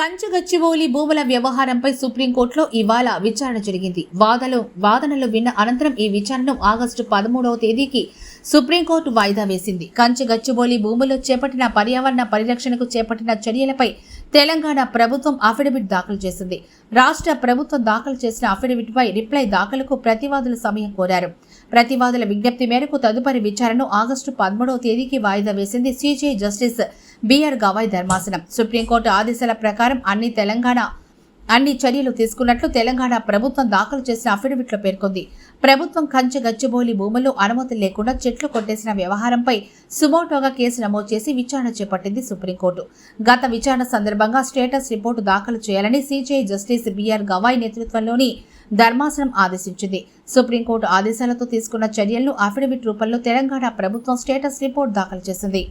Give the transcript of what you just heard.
కంచగచ్చిబౌలి భూముల వ్యవహారంపై సుప్రీంకోర్టులో ఇవాళ విచారణ జరిగింది. వాదలు వాదనలు విన్న అనంతరం ఈ విచారణను ఆగస్టు పదమూడవ తేదీకి సుప్రీంకోర్టు వాయిదా వేసింది. కంచగచ్చిబౌలి భూములు చేపట్టిన పర్యావరణ పరిరక్షణకు చేపట్టిన చర్యలపై తెలంగాణ ప్రభుత్వం అఫిడవిట్ దాఖలు చేసింది. రాష్ట్ర ప్రభుత్వం దాఖలు చేసిన అఫిడవిట్పై రిప్లై దాఖలకు ప్రతివాదుల సమయం కోరారు. ప్రతివాదుల విజ్ఞప్తి మేరకు తదుపరి విచారణను ఆగస్టు పదమూడవ తేదీకి వాయిదా వేసింది సిజే జస్టిస్ బిఆర్ గవాయ్ ధర్మాసనం. సుప్రీంకోర్టు ఆదేశాల ప్రకారం అన్ని తెలంగాణ అన్ని చర్యలు తీసుకున్నట్లు తెలంగాణ ప్రభుత్వం దాఖలు చేసిన అఫిడవిట్లో పేర్కొంది. ప్రభుత్వం కంచె గచ్చిబౌలి భూములు అనుమతి లేకుండా చెట్లు కొట్టేసిన వ్యవహారంపై సుమోటోగా కేసు నమోదు చేసి విచారణ చేపట్టింది సుప్రీంకోర్టు. గత విచారణ సందర్భంగా స్టేటస్ రిపోర్టు దాఖలు చేయాలని సిజేఐ జస్టిస్ బిఆర్ గవాయ్ నేతృత్వంలోని ధర్మాసనం ఆదేశించింది. సుప్రీంకోర్టు ఆదేశాలతో తీసుకున్న చర్యలను అఫిడవిట్ రూపంలో తెలంగాణ ప్రభుత్వం స్టేటస్ రిపోర్ట్ దాఖలు చేసింది.